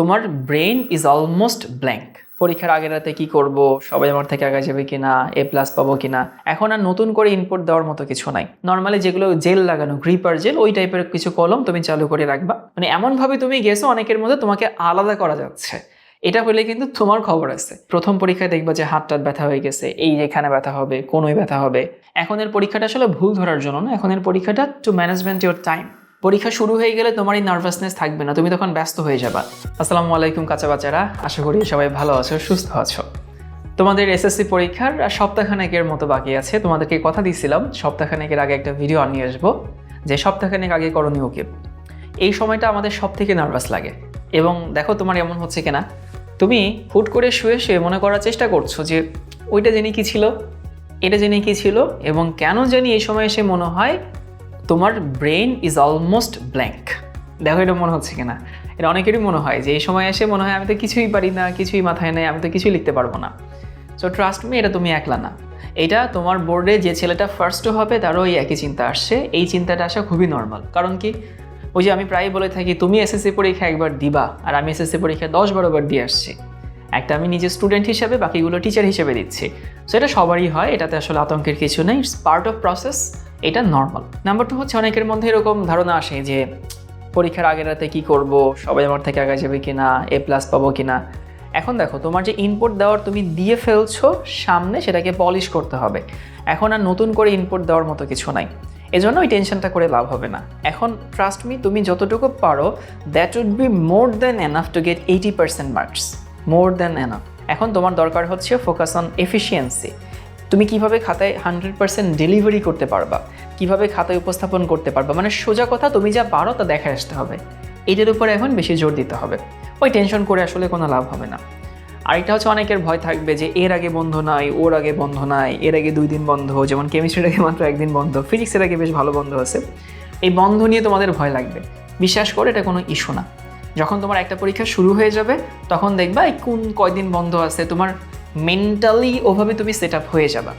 তোমার brain is almost blank পরীক্ষার আগের রাতে কি করব? সবাই আমার থেকে আগে যাবে কিনা? এ প্লাস পাবো কিনা? এখন আর নতুন করে ইনপুট দেওয়ার মতো কিছু নাই। নর্মালি যেগুলো জেল লাগানো গ্রিপার জেল ওই টাইপের কিছু কলম তুমি চালু করে রাখবা। মানে এমনভাবে তুমি গেছো, অনেকের মধ্যে তোমাকে আলাদা করা যাচ্ছে। এটা হলে কিন্তু তোমার খবর আছে। প্রথম পরীক্ষায় দেখবা যে হাত টাত ব্যথা হয়ে গেছে, এই এখানে ব্যথা হবে, কোনোই ব্যথা হবে। এখনের পরীক্ষাটা আসলে ভুল ধরার জন্য না এখনের পরীক্ষাটা টু ম্যানেজমেন্ট ইউর টাইম পরীক্ষা শুরু হয়ে গেলে তোমার এই নার্ভাসনেস থাকবে না, তুমি তখন ব্যস্ত হয়ে যাবা। আসসালামু আলাইকুম কাঁচা বাচ্চারা, আশা করি সবাই ভালো আছো, সুস্থ আছো। তোমাদের এসএসসি পরীক্ষার সপ্তাহখানেকের মতো বাকি আছে, তোমাদেরকে কথা দিয়েছিলাম সপ্তাহখানেকের আগে একটা ভিডিও আনিয়ে আসব, যে সপ্তাহখানেক আগে করণীয় কি? এই সময়টা আমাদের সব থেকে নার্ভাস লাগে। এবং দেখো তোমার এমন হচ্ছে কিনা, তুমি হুট করে শুয়ে শুয়ে মনে করার চেষ্টা করছ যে, ওইটা জেনে কি ছিল? এটা জেনে কি ছিল? এবং কেন জানি এই সময় এসে মনে হয় তোমার ব্রেন ইজ অলমোস্ট ব্ল্যাঙ্ক দেখো এটা মনে হচ্ছে কিনা। এটা অনেকেরই মনে হয় যে এই সময় এসে মনে হয় আমি তো কিছুই পারি না, কিছুই মাথায় নেই, আমি তো কিছুই লিখতে পারব না। সো ট্রাস্ট মি এটা তুমি একলা না। এটা তোমার বোর্ডে যে ছেলেটা ফার্স্ট হবে, তারও এই একই চিন্তা আসছে। এই চিন্তাটা আসা খুবই নর্মাল কারণ কি? ওই যে আমি প্রায় বলে থাকি, তুমি এসএসসি পরীক্ষা একবার দিবা, আর আমি এসএসসি পরীক্ষা দশ বারোবার দিয়ে আসছি। একটা আমি নিজে স্টুডেন্ট হিসেবে, বাকিগুলো টিচার হিসেবে দিচ্ছি। সো এটা সবারই হয়, এটাতে আসলে আতঙ্কের কিছু নেই। ইটস পার্ট অফ প্রসেস এটা নর্মাল নাম্বার টু হচ্ছে অনেকের মধ্যে এরকম ধারণা আসে যে পরীক্ষার আগের রাতে কী করব, সবাই আমার থেকে আগে যাবে কিনা এ প্লাস পাবো কিনা। এখন দেখো, তোমার যে ইনপুট দেওয়ার তুমি দিয়ে ফেলছো, সামনে সেটাকে পলিশ করতে হবে। এখন আর নতুন করে ইনপুট দেওয়ার মতো কিছু নাই। এজন্য ওই টেনশনটা করে লাভ হবে না। এখন ট্রাস্ট মি তুমি যতটুকু পারো that would be more than enough to get eighty percent marks more than enough এখন তোমার দরকার হচ্ছে ফোকাস অন এফিসিয়েন্সি তুমি কীভাবে খাতায় হান্ড্রেড পার্সেন্ট ডেলিভারি করতে পারবা? কীভাবে খাতায় উপস্থাপন করতে পারবা? মানে সোজা কথা, তুমি যা পারো তা দেখে আসতে হবে। এটার উপরে এখন বেশি জোর দিতে হবে। ওই টেনশন করে আসলে কোনো লাভ হবে না। আরেকটা হচ্ছে অনেকের ভয় থাকবে যে, এর আগে বন্ধ নাই, ওর আগে বন্ধ নাই, এর আগে দুই দিন বন্ধ, যেমন কেমিস্ট্রির আগে মাত্র একদিন বন্ধ ফিজিক্সের আগে বেশ ভালো বন্ধ আছে। এই বন্ধ নিয়ে তোমাদের ভয় লাগবে। বিশ্বাস করে, এটা কোনো ইস্যু না। যখন তোমার একটা পরীক্ষা শুরু হয়ে যাবে, তখন দেখবা কোন কয়দিন বন্ধ আছে, তোমার মেন্টালি ওভাবে তুমি সেট আপ হয়ে যাবা।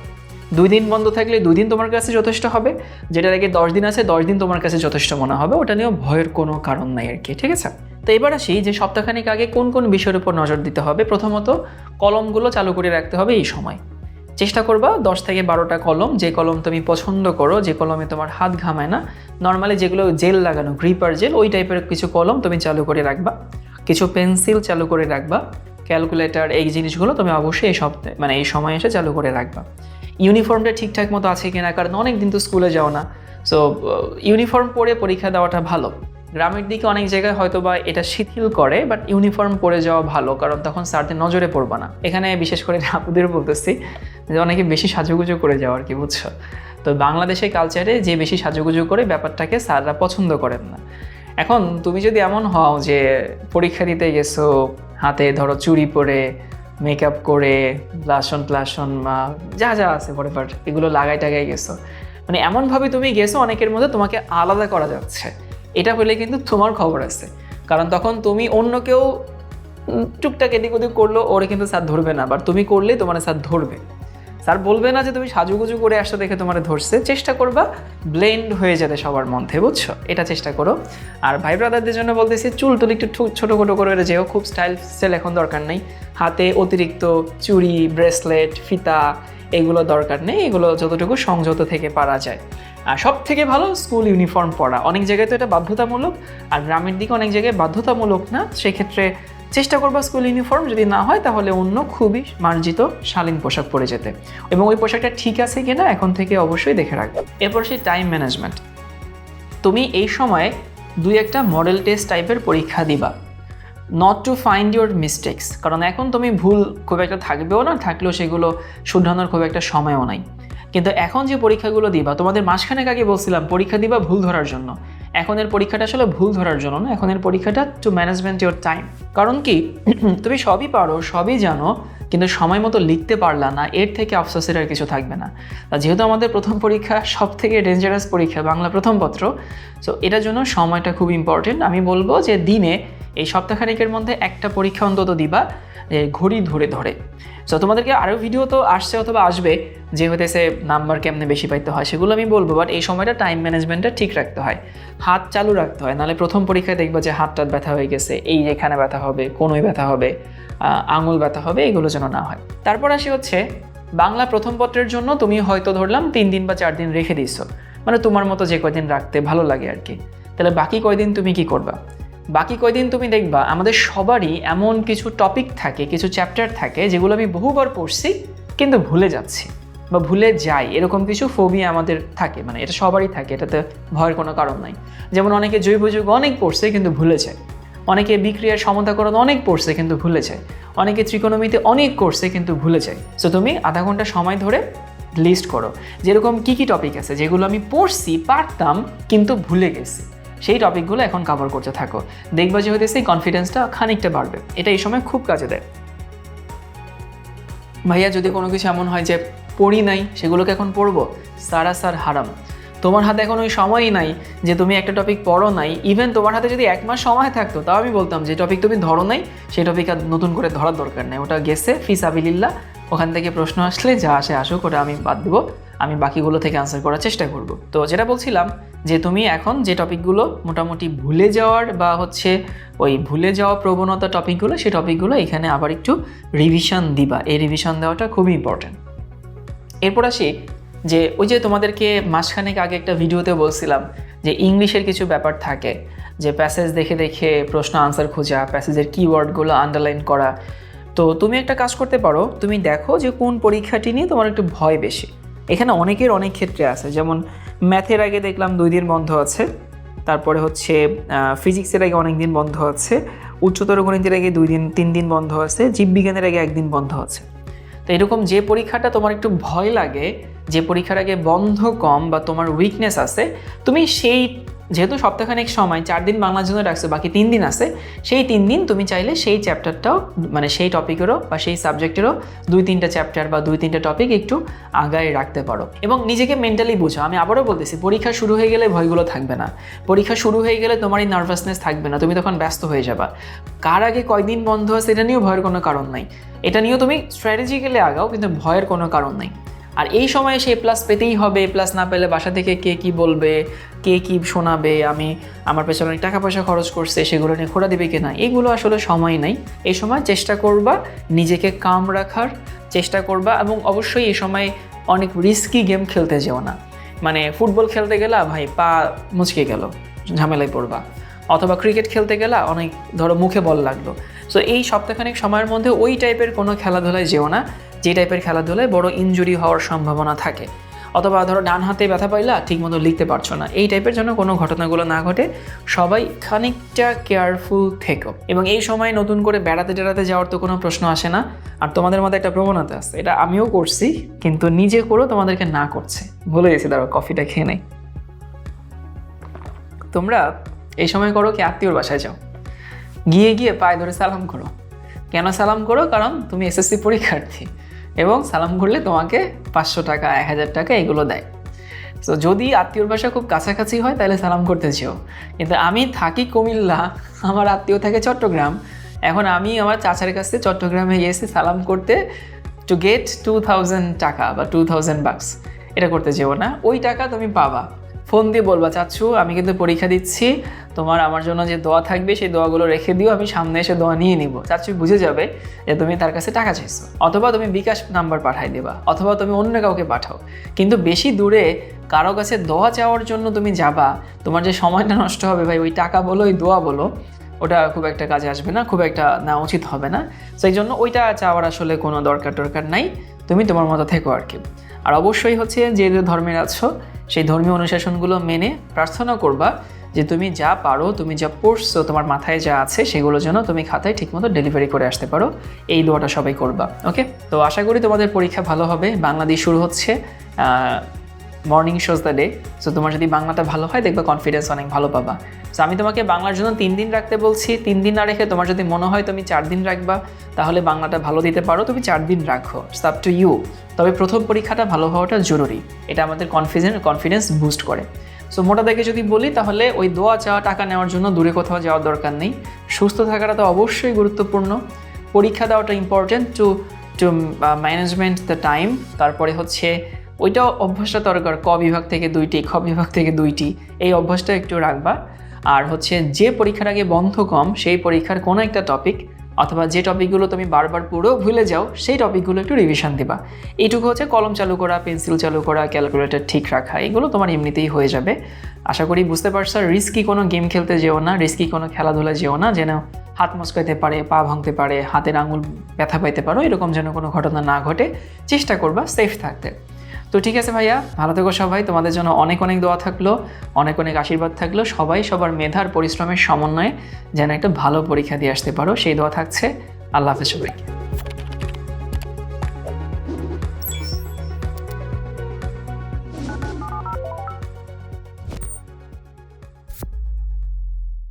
দুই দিন বন্ধ থাকলে দুই দিন তোমার কাছে যথেষ্ট হবে। যেটার আগে দশ দিন আছে, দশ দিন তোমার কাছে যথেষ্ট মনে হবে। ওটা নিয়েও ভয়ের কোনো কারণ নাই আর কি, ঠিক আছে? তো এবার আসি যে সপ্তাহখানিক আগে কোন কোন বিষয়ের উপর নজর দিতে হবে? প্রথমত কলমগুলো চালু করে রাখতে হবে এই সময়। চেষ্টা করবা দশ থেকে বারোটা কলম, যে কলম তুমি পছন্দ করো, যে কলমে তোমার হাত ঘামায় না নর্মালি যেগুলো জেল লাগানো গ্রিপার জেল, ওই টাইপের কিছু কলম তুমি চালু করে রাখবা। কিছু পেন্সিল চালু করে রাখবা। ক্যালকুলেটর এই জিনিসগুলো তুমি অবশ্যই এই সপ্তাহে মানে এই সময় এসে চালু করে রাখবা। ইউনিফর্মটা ঠিকঠাক মতো আছে কিনা, কারণ অনেক দিন তো স্কুলে যাও না। সো ইউনিফর্ম পরে পরীক্ষা দেওয়াটা ভালো। গ্রামের দিকে অনেক জায়গায় হয়তো বা এটা শিথিল করে বাট ইউনিফর্ম পরে যাওয়া ভালো, কারণ তখন স্যারদের নজরে পড়বা না। এখানে বিশেষ করে আপুদের বলতেছি যে অনেকে বেশি সাজুগুজু করে যাওয়া আর কি, বুঝছ? তো বাংলাদেশের কালচারে যে বেশি সাজুগুজু করে ব্যাপারটাকে স্যাররা পছন্দ করেন না। এখন তুমি যদি এমন হও যে পরীক্ষা দিতে গেছো হাতে ধরো চুরি পরে মেকআপ করে ব্লাসন প্লাসন যা যা আছে পরে এগুলো লাগাই টাগাই গেছো। মানে এমনভাবে তুমি গেছো, অনেকের মধ্যে তোমাকে আলাদা করা যাচ্ছে। এটা হলে কিন্তু তোমার খবর আছে। কারণ তখন তুমি অন্য কেউ টুকটাক এদিক ওদিক করল ওরে কিন্তু স্যার ধরবে না। বাট তুমি করলে তোমার স্যার ধরবে। স্যার বলবে না যে তুমি সাজুগুজু করে আসছো দেখে তোমার ধরছে। চেষ্টা করবা ব্লেন্ড হয়ে যেতে সবার মধ্যে, বুঝছ? এটা চেষ্টা করো। আর ভাই ব্রাদারদের জন্য বলতেছি, চুল টুল একটু ছোটো খোটো করে যেও খুব স্টাইল সেল এখন দরকার নেই। হাতে অতিরিক্ত চুড়ি ব্রেসলেট ফিতা, এগুলো দরকার নেই। এগুলো যতটুকু সংযত থেকে পারা যায়। আর সব থেকে ভালো স্কুল ইউনিফর্ম পরা। অনেক জায়গায় তো এটা বাধ্যতামূলক, আর গ্রামের দিকে অনেক জায়গায় বাধ্যতামূলক না। সেক্ষেত্রে চেষ্টা করবা স্কুল ইউনিফর্ম যদি না হয়, তাহলে অন্য খুবই মার্জিত শালীন পোশাক পরে যেতে। এবং ওই পোশাকটা ঠিক আছে কিনা এখন থেকে অবশ্যই দেখে রাখবে। এরপর সেই টাইম ম্যানেজমেন্ট তুমি এই সময়ে দুই একটা মডেল টেস্ট টাইপের পরীক্ষা দিবা। Not to find your mistakes কারণ এখন তুমি ভুল খুব একটা থাকবেও না, থাকলেও সেগুলো শুধরানোর খুব একটা সময়ও নাই। কিন্তু এখন যে পরীক্ষাগুলো দিবা, তোমাদের মাসখানেক আগে বলছিলাম, পরীক্ষা দিবা ভুল ধরার জন্য। এখন এর পরীক্ষাটা আসলে ভুল ধরার জন্য না এখন এর পরীক্ষাটা টু ম্যানেজমেন্ট ইউর টাইম কারণ কি, তুমি সবই পারো, সবই জানো, কিন্তু সময় মতো লিখতে পারলা না, এর থেকে অফসোসের আর কিছু থাকবে না। যেহেতু আমাদের প্রথম পরীক্ষা সব থেকে ডেঞ্জারাস পরীক্ষা, বাংলা প্রথম পত্র সো এটার জন্য সময়টা খুব ইম্পর্টেন্ট আমি বলব যে দিনে এই সপ্তাহখানিকের মধ্যে একটা পরীক্ষা অন্তত দিবা যে ঘড়ি ধরে ধরে। সো তোমাদেরকে আরও ভিডিও তো আসছে অথবা আসবে, যে হইতেছে নাম্বার কেমনে বেশি পাইতে হয় সেগুলো আমি বলব বাট এই সময়টা টাইম ম্যানেজমেন্টটা ঠিক রাখতে হয়। হাত চালু রাখতে হয়, নাহলে প্রথম পরীক্ষায় দেখবা যে হাত টাত ব্যথা হয়ে গেছে, এই এখানে ব্যথা হবে, কোনোই ব্যথা হবে আঙুল ব্যথা হবে, এগুলো যেন না হয়। তারপর আসি হচ্ছে, বাংলা প্রথম পত্রের জন্য তুমি হয়তো ধরলাম তিন দিন বা চার দিন রেখে দিছো মানে তোমার মতো যে কয়দিন রাখতে ভালো লাগে আর কি। তাহলে বাকি কয়দিন তুমি কি করবা? বাকি কয়দিন তুমি দেখবা, আমাদের সবারই এমন কিছু টপিক থাকে, কিছু চ্যাপ্টার থাকে, যেগুলো আমি বহুবার পড়ছি, কিন্তু ভুলে যাচ্ছি বা ভুলে যাই। এরকম কিছু ফোবিয়া আমাদের থাকে মানে এটা সবারই থাকে, এটাতে ভয়ের কোনো কারণ নাই। যেমন অনেকে জৈব যুগ অনেক পড়ছে, কিন্তু ভুলে যায়। অনেকে বিক্রিয়ার সমতাকরণ অনেক পড়ছে, কিন্তু ভুলে যায়। অনেকে ত্রিকোণমিতে অনেক করছে, কিন্তু ভুলে যায়। সো তুমি আধা ঘণ্টা সময় ধরে লিস্ট করো। যেরকম কি কি টপিক আছে, যেগুলো আমি পড়ছি, পারতাম, কিন্তু ভুলে গেছি। সেই টপিকগুলো এখন কভার করতে থাকো। দেখবা যে হইতেছে কনফিডেন্সটা খানিকটা বাড়বে। এটা এই সময় খুব কাজে দেয়। ভাইয়া, যদি কোনো কিছু এমন হয় যে পড়ি নাই, সেগুলোকে এখন পড়ব? সারা সার হারাম। তোমার হাতে এখন ওই সময়ই নাই যে তুমি একটা টপিক পড়ো নাই। ইভেন তোমার হাতে যদি এক মাস সময় থাকতো, তাও আমি বলতাম যে টপিক তুমি ধরো নাই, সেই টপিক আর নতুন করে ধরার দরকার নেই। ওটা গেছে ফিস আবিলিল্লা ওখান থেকে প্রশ্ন আসলে যা আসে আসুক, ওটা আমি বাদ দেবো। আমি বাকিগুলো থেকে আনসার করার চেষ্টা করব। তো যেটা বলছিলাম যে তুমি এখন যে টপিকগুলো মোটামুটি ভুলে যাওয়ার বা হচ্ছে ওই ভুলে যাওয়া প্রবণতা টপিকগুলো সেই টপিকগুলো এখানে আবার একটু রিভিশন দিবা। এই রিভিশন দেওয়াটা খুবই ইম্পর্ট্যান্ট এরপর আসি যে ওই যে তোমাদেরকে মাসখানেক আগে একটা ভিডিওতে বলছিলাম যে ইংলিশের কিছু ব্যাপার থাকে, যে প্যাসেজ দেখে দেখে প্রশ্ন আনসার খোঁজা প্যাসেজের কিওয়ার্ডগুলো আন্ডারলাইন করা। তো তুমি একটা কাজ করতে পারো, তুমি দেখো যে কোন পরীক্ষাটি নিয়ে তোমার একটু ভয় বেশি। এখানে অনেকের অনেক ক্ষেত্রে আছে। যেমন ম্যাথের আগে দেখলাম দুই দিন বন্ধ আছে, তারপরে হচ্ছে ফিজিক্সের আগে অনেক দিন বন্ধ আছে, উচ্চতর গণিতের আগে দুই দিন, তিন দিন বন্ধ আছে, জীববিজ্ঞানের আগে একদিন বন্ধ আছে। তো এরকম যে পরীক্ষাটা তোমার একটু ভয় লাগে, যে পরীক্ষার আগে বন্ধ কম বা তোমার উইকনেস আছে, তুমি সেই যেহেতু সপ্তাহখানেক সময়, চার দিন বাংলার জন্য রাখছো, বাকি তিন দিন আছে, সেই তিন দিন তুমি চাইলে সেই চ্যাপ্টারটাও মানে সেই টপিকেরও বা সেই সাবজেক্টেরও দুই তিনটা চ্যাপ্টার বা দুই তিনটা টপিক একটু আগায় রাখতে পারো। এবং নিজেকে মেন্টালি বোঝো। আমি আবারও বলতেছি, পরীক্ষা শুরু হয়ে গেলে ভয়গুলো থাকবে না। পরীক্ষা শুরু হয়ে গেলে তোমার এই নার্ভাসনেস থাকবে না, তুমি তখন ব্যস্ত হয়ে যাবা। কার আগে কয়দিন বন্ধ আছে, এটা নিয়েও ভয়ের কোনো কারণ নাই। এটা নিয়েও তুমি স্ট্র্যাটেজিক্যালি আগাও, কিন্তু ভয়ের কোনো কারণ নাই। আর এই সময়ে সে প্লাস পেতেই হবে প্লাস না পেলে বাসা থেকে কে কি বলবে, কে কি শোনাবে, আমি আমার পেছনে অনেক টাকা পয়সা খরচ করছে, সেগুলো নিয়ে খোড়া দিবে কিনা, এগুলো আসলে সময় নাই। এই সময় চেষ্টা করবা নিজেকে কাম রাখার, চেষ্টা করবা এবং অবশ্যই এই সময় অনেক রিস্কি গেম খেলতে যেও না। মানে ফুটবল খেলতে গেলা, ভাই পা মুচকে গেল, ঝামেলায় পড়বা। অথবা ক্রিকেট খেলতে গেলা, অনেক ধরো মুখে বল লাগল। সো এই সপ্তাহখানেক সময়ের মধ্যে ওই টাইপের কোনো খেলাধুলায় যেও না। যে টাইপের খেলাধুলায় বড় ইনজুরি হওয়ার সম্ভাবনা থাকে। অথবা ধরো ডান হাতে ব্যথা পাইলা ঠিকমতো লিখতে পারছ না। এই টাইপের জন্য কোনো ঘটনাগুলো না ঘটে, সবাই খানিকটা কেয়ারফুল থেকো। এবং এই সময় নতুন করে বেড়াতে টেড়াতে যাওয়ার তো কোনো প্রশ্ন আসে না। আর তোমাদের মধ্যে একটা প্রবণতা আছে, এটা আমিও করছি, কিন্তু নিজে করো তোমাদেরকে না করছে। ভুলে গেছি দাঁড়ো কফিটা খেয়ে নেই। তোমরা এই সময় করো কি আত্মীয়র বাসায় যাও। গিয়ে গিয়ে পায়ে ধরে সালাম করো। কেন সালাম করো? কারণ তুমি এসএসসি পরীক্ষার্থী। এবং সালাম করলে তোমাকে পাঁচশো টাকা, এক হাজার টাকা এগুলো দেয়। তো যদি আত্মীয়র বাসা খুব কাছাকাছি হয়, তাহলে সালাম করতে চেও কিন্তু আমি থাকি কুমিল্লা, আমার আত্মীয় থাকে চট্টগ্রাম। এখন আমি আমার চাচার কাছে চট্টগ্রামে এসে সালাম করতে টু গেট টু থাউজেন্ড টাকা বা টু থাউজেন্ড বাক্স এটা করতে যেও না। ওই টাকা তুমি পাবা। ফোন দিয়ে বলবা চাচ্ছু আমি কিন্তু পরীক্ষা দিচ্ছি। তোমার, আমার জন্য যে দোয়া থাকবে, সেই দোয়াগুলো রেখে দিও, আমি সামনে এসে দোয়া নিয়ে নিব। চাচ্ছু বুঝে যাবে যে তুমি তার কাছে টাকা চাইছো। অথবা তুমি বিকাশ নাম্বার পাঠাই দেবা, অথবা তুমি অন্য কাউকে পাঠাও। কিন্তু বেশি দূরে কারও কাছে দোয়া চাওয়ার জন্য তুমি যাবা, তোমার যে সময়টা নষ্ট হবে, ভাই, ওই টাকা বলো, ওই দোয়া বলো, ওটা খুব একটা কাজে আসবে না, খুব একটা না উচিত হবে না। সেই জন্য ওইটা চাওয়ার আসলে কোনো দরকার টরকার নাই। তুমি তোমার মতো থেকো আর কি। আর অবশ্যই হচ্ছে যে ধর্মের আছো, সেই ধর্মীয় অনুশাসনগুলো মেনে প্রার্থনা করবা যে তুমি যা পারো, তুমি যা পড়ছো, তোমার মাথায় যা আছে, সেগুলো যেন তুমি খাতায় ঠিকমতো ডেলিভারি করে আসতে পারো। এই দোয়াটা সবাই করবা ওকে তো আশা করি তোমাদের পরীক্ষা ভালো হবে। বাংলাদেশ শুরু হচ্ছে morning shows the day so তোমার যদি বাংলাটা ভালো হয়, দেখবে কনফিডেন্স অনেক ভালো পাবা। সো আমি তোমাকে বাংলার জন্য তিন দিন রাখতে বলছি। তিন দিন না রেখে তোমার যদি মনে হয় তুমি চার দিন রাখবা, তাহলে বাংলাটা ভালো দিতে পারো। তুমি চার দিন রাখো। সাব টু ইউ তবে প্রথম পরীক্ষাটা ভালো হওয়াটা জরুরি। এটা আমাদের কনফিডেন্স কনফিডেন্স বুস্ট করে। সো মোটা দেখে যদি বলি, তাহলে ওই দোয়া চাওয়া, টাকা নেওয়ার জন্য দূরে কোথাও যাওয়ার দরকার নেই। সুস্থ থাকাটা তো অবশ্যই গুরুত্বপূর্ণ। পরীক্ষা দেওয়াটা important to to management the time তারপরে হচ্ছে ওইটা অভ্যাসটা দরকার ক বিভাগ থেকে দুইটি, খ বিভাগ থেকে দুইটি। এই অভ্যাসটা একটু রাখবা। আর হচ্ছে যে পরীক্ষার আগে বন্ধ কম, সেই পরীক্ষার কোনো একটা টপিক অথবা যে টপিকগুলো তুমি বারবার পুরো ভুলে যাও, সেই টপিকগুলো একটু রিভিশন দিবা। এইটুকু হচ্ছে কলম চালু করা পেন্সিল চালু করা ক্যালকুলেটর ঠিক রাখা, এগুলো তোমার এমনিতেই হয়ে যাবে। আশা করি বুঝতে পারছ রিস্কি কোনো গেম খেলতে যেও না রিস্কি কোনো খেলাধুলা যেও না, যেন হাত মস্কাইতে পারে, পা ভাঙতে পারে, হাতের আঙুল ব্যথা পাইতে পারো, এরকম যেন কোনো ঘটনা না ঘটে, চেষ্টা করবা সেফ থাকতে। তো ঠিক আছে ভাইয়া, ভালো থেকো সবাই। তোমাদের জন্য অনেক অনেক দোয়া থাকল, অনেক অনেক আশীর্বাদ থাকল। সবাই সবার মেধার পরিশ্রমের সমন্বয়ে যেন একটা ভালো পরীক্ষা দিয়ে আসতে পারো। সেই দোয়া থাকছে। আল্লাহ হাফেজ সবাইকে।